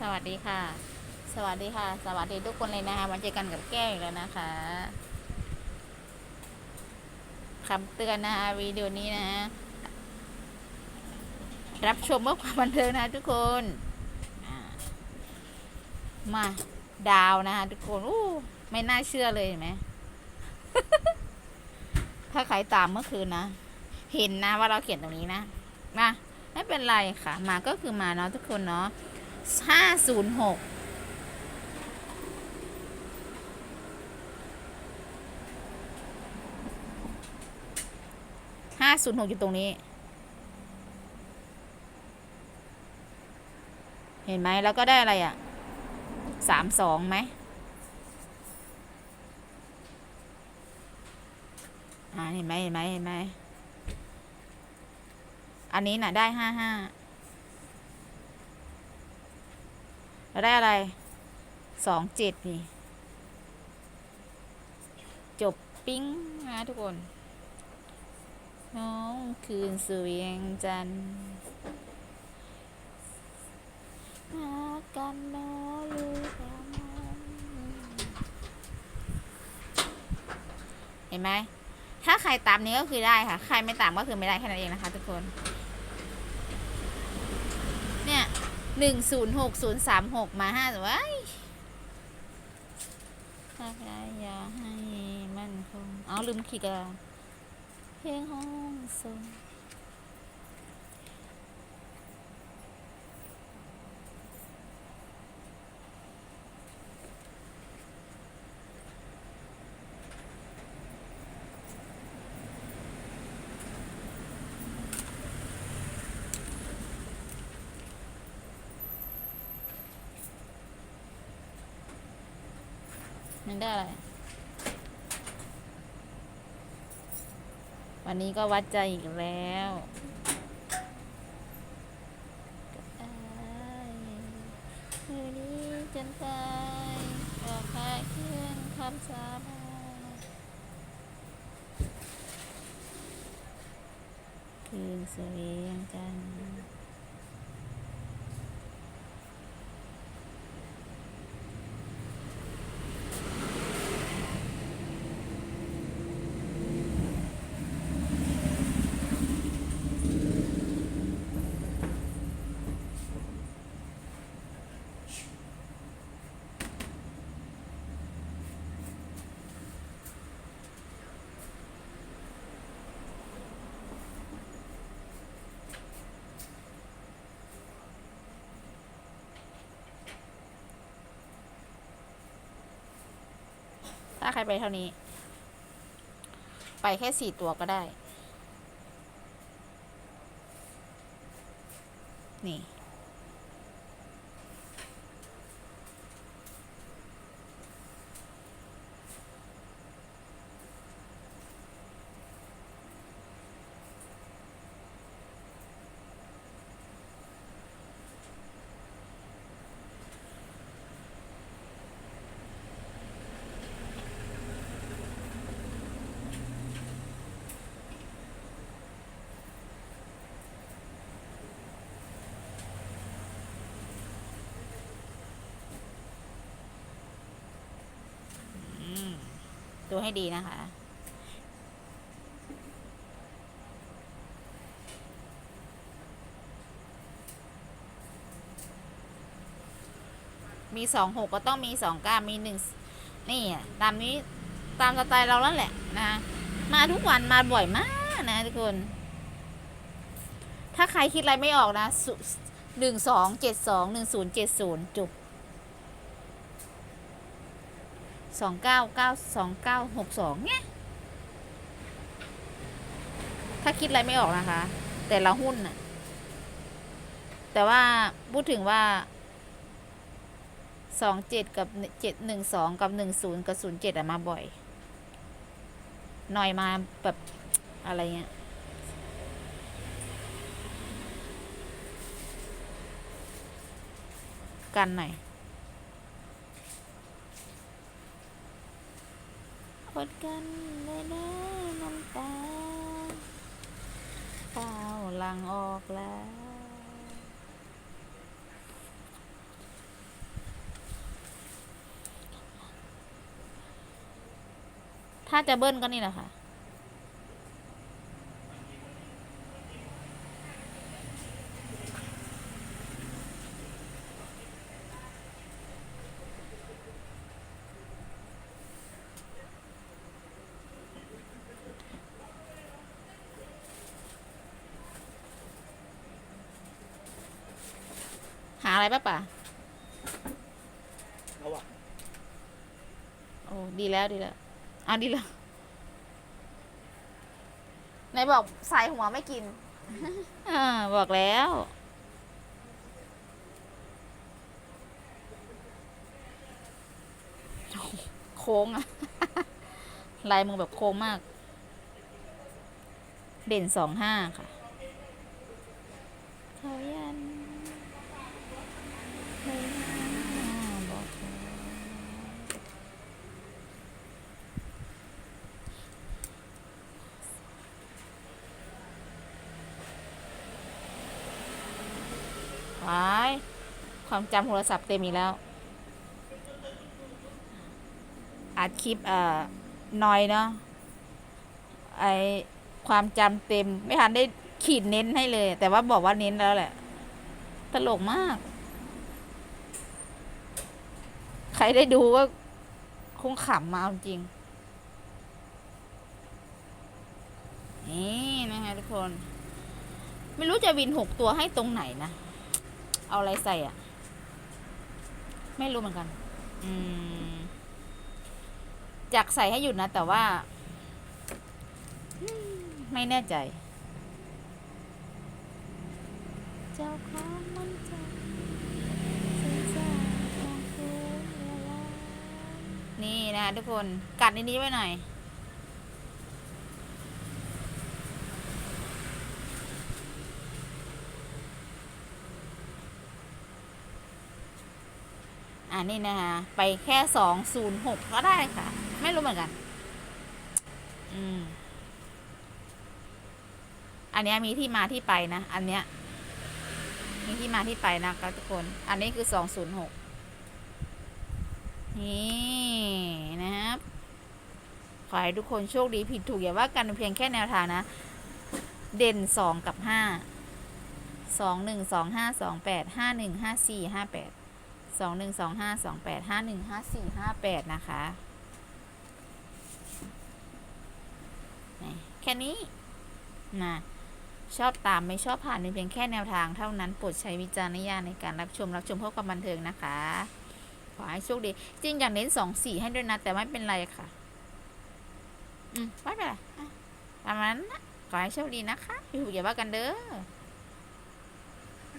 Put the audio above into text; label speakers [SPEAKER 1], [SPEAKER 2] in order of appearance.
[SPEAKER 1] สวัสดีค่ะ สวัสดีค่ะ สวัสดีทุกคนเลยนะคะมาเจอกันกับแก้วอีกแล้วนะคะคำเตือนนะคะวิดีโอนี้นะรับชมเพื่อความบันเทิงนะทุกคนมาดาวนะคะทุกคนอู้ไม่น่าเชื่อเลยเห็นไหมถ้าใครตามเมื่อคืนนะ เห็นนะว่าเราเขียนตรงนี้นะนะไม่เป็นไรค่ะ มาก็คือมาเนาะทุกคนเนาะ ห้าศูนย์หกห้าศูนย์หกอยู่ตรงนี้ เห็นไหมแล้วก็ได้อะไรอะสามสองไหมอ่าเห็นไหมเห็นไหมเห็นไหมอันนี้น่ะได้ห้าห้า แล้วได้อะไรสองเจ็ดนี่ จบปิ้งนะทุกคน น้องคืนสวยงจันทร์มากันนาะลูกเห็นไหม ถ้าใครตามนี้ก็คือได้ค่ะ ใครไม่ตามก็คือไม่ได้แค่นั้นเองนะคะทุกคน เนี่ย หนึ่งศูนย์หกศูนย์สามหกมาห้าแต่ว่าถ้าใครอยากให้มันคงเอาลืมขีดกระเพียงห้องส่ง มันได้อะไร วันนี้ก็วัดใจอีกแล้วคืนนี้จนตายก็คลายเคลื่อนคำสาบานคืนสวียงจันทร์าใครไปเท่านี้ ไปแค่สี่ตัวก็ได้ นี่ อืม ดูให้ดีนะคะ มีสองหกก็ต้องมีสองเก้ามีหนึ่งนี่ตามนี้ตามสไตล์เราแล้วแหละนะ มาทุกวันมาบ่อยมากนะทุกคน ถ้าใครคิดอะไรไม่ออกนะหนึ่งสองเจ็ดสองหนึ่งศูนย์เจ็ดศูนย์จบ สองเก้าเก้าสองเก้าหกสองเนี่ยถ้าคิดอะไรไม่ออกนะคะ แต่ละหุ้นน่ะ แต่ว่าพูดถึงว่าสองเจ็ดกับเจ็ดหนึ่งสองกับหนึ่งศูนย์กับศูนย์เจ็ดอะมาบ่อย หน่อยมาแบบอะไรเงี้ยกันหน่อย ดกันเลยนะน้ำตาเปล่าหลังออกแล้วถ้าจะเบิ้ลก็นี่แหละค่ะ ป่ะป่ะ
[SPEAKER 2] เอาอะ
[SPEAKER 1] โอ้ดีแล้วดีแล้วเอาดีแล้วไหนบอกใส่หัวไม่กินอ่าบอกแล้ว โค้งอะลายมึงแบบโค้งมาก เด่นสองห้าค่ะเขายันเขายันอ่าบอกแล้ว วาย ความจำโทรศัพท์เต็มอีกแล้ว อัดคลิปเอ่อนอยเนาะ ไอความจำเต็ม ไม่ทันได้ขีดเน้นให้เลย แต่ว่าบอกว่าเน้นแล้วแหละ ตลกมาก ใครได้ดูก็คงขำมาเอาจริง นี่นะคะทุกคน ไม่รู้จะวินหกตัวให้ตรงไหนนะ เอาอะไรใส่อะ ไม่รู้เหมือนกัน อืมจากใส่ให้หยุดนะ แต่ว่าอืมไม่แน่ใจ เจ้าของมันใจสินใจของคุณเวลานี่นะทุกคนกัดในนี้ไว้หน่อย อ่านี่นะคะ ไปแค่สองศูนย์หกก็ได้ค่ะ ไม่รู้เหมือนกัน อืม อันเนี้ยมีที่มาที่ไปนะ อันเนี้ย มีที่มาที่ไปนะครับทุกคน อันนี้คือสองศูนย์หกนี่นะครับขอให้ทุกคนโชคดีผิดถูกอย่าว่ากันเพียงแค่แนวทางนะ เด่นสองกับห้าสองหนึ่งสองห้าสองแปดห้าหนึ่งห้าสี่ห้าแปด สองหนึ่งสองห้าสองแปดห้าหนึ่งห้าสี่ห้าแปดนะคะแค่นี้นะชอบตามไม่ชอบผ่านเป็นเพียงแค่แนวทางเท่านั้นโปรดใช้วิจารณญาณในการรับชมรับชมเพื่อความบันเทิงนะคะ ขอให้โชคดี จริงอย่างเน้นสองสี่ให้ด้วยนะ แต่ไม่เป็นไรค่ะ อืมไม่เป็นไรอะตามนั้นขอให้โชคดีนะคะอยู่อย่าว่ากันเด้อ